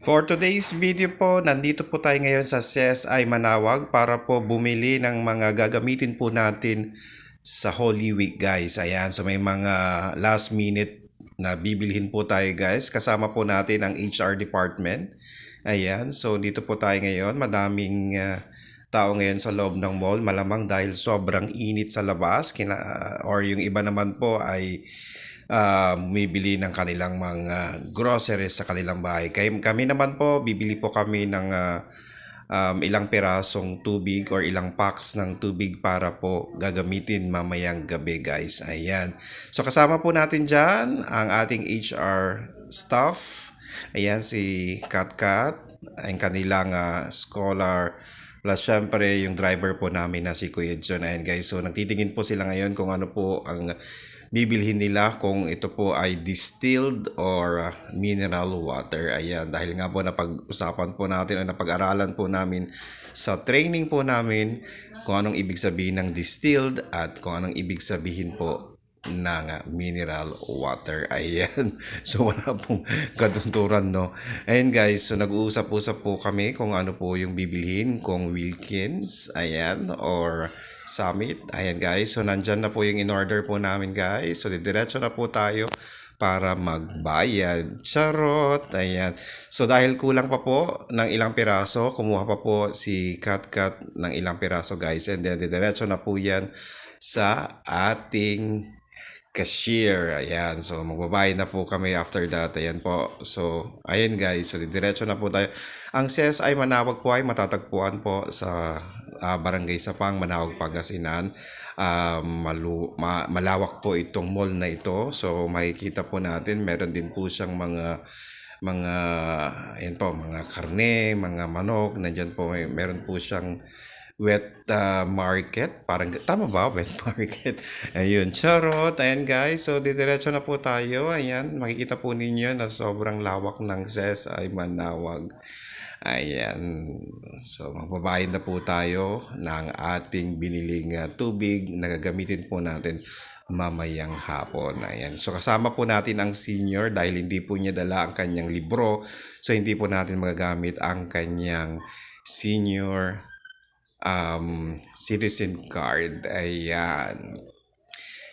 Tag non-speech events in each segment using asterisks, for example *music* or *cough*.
For today's video po, nandito po tayo ngayon sa CSI Manawag para po bumili ng mga gagamitin po natin sa Holy Week guys. Ayan, so may mga last minute na bibilhin po tayo guys. Kasama po natin ang HR department. Ayan, so dito po tayo ngayon. Madaming ah, tao ngayon sa loob ng mall. Malamang dahil sobrang init sa labas. Kina, or yung iba naman po ay ah, bumibili ng kanilang mga groceries sa kanilang bahay. Kay, kami naman po, bibili po kami ng ah, um, ilang pirasong tubig or ilang packs ng tubig para po gagamitin mamayang gabi guys. Ayan. So kasama po natin dyan ang ating HR staff. Ayan si Kat Kat, ang kanilang ah, scholar Plus, syempre, yung driver po namin na si Kuya John. Ayan, guys. So, nagtitingin po sila ngayon kung ano po ang bibilhin nila. Kung ito po ay distilled or uh, mineral water. Ayan. Dahil nga po napag-usapan po natin o napag-aralan po namin sa training po namin kung anong ibig sabihin ng distilled at kung anong ibig sabihin po ng uh, mineral water. *laughs* Ayan. So, wala pong katunturan, no? Ayan, guys. So, nag-uusap-usap po kami kung ano po yung bibilhin. Kung Wilkins, ayan, or Summit. Ayan, guys. So, nandyan na po yung in-order po namin, guys. So, diretso na po tayo para magbayad. Charot! Ayan. So, dahil kulang pa po ng ilang piraso, kumuha pa po si Kat Kat ng ilang piraso, guys. And then, diretso na po yan sa ating cashier. Ayan. So, magbabayad na po kami after that. Ayan po. So, ayan guys. So, diretso na po tayo. Ang CSI Manawag po ay matatagpuan po sa ah, Barangay Sapang, Manawag, Pangasinan. Ah, malu- ma- malawak po itong mall na ito. So, makikita po natin, meron din po siyang mga mga ayan po, mga karne, mga manok, nandiyan po may meron po siyang wet ah, market. Parang tama ba? *laughs* Wet market. Ayun, charot. Ayan guys. So, didiretso na po tayo. Ayan, makikita po ninyo na sobrang lawak ng CSI Manawag. Ayan. So, magbabayad na po tayo ng ating biniling ah, tubig na gagamitin po natin mamayang hapon. Ayan. So, kasama po natin ang senior dahil hindi po niya dala ang kanyang libro. So, hindi po natin magagamit ang kanyang senior um, citizen card. Ayan.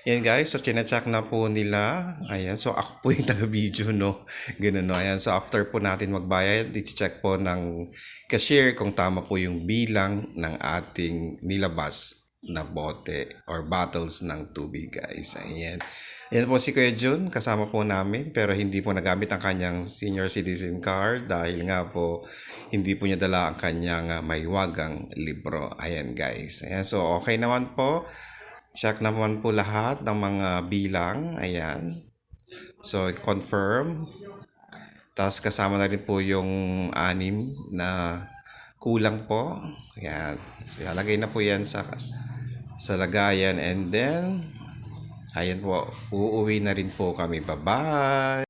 Yan guys, so chinecheck na po nila. Ayan, so ako po yung *laughs* taga-video, no? Ganun, no? Ayan, so after po natin magbayad, i-check po ng cashier kung tama po yung bilang ng ating nilabas na bote or bottles ng tubig, guys. Ayan. Yan po si Kuya Jun, kasama po namin, pero hindi po nagamit ang kanyang senior citizen card dahil nga po hindi po niya dala ang kanyang uh, maywagang libro. Ayan guys. Ayan, so okay naman po. Check naman po lahat ng mga bilang. Ayan. So, confirm. Tapos kasama na rin po yung anim na kulang po. Ayan. So, na po yan sa sa lagayan and then ayan po, uuwi na rin po kami. Bye-bye!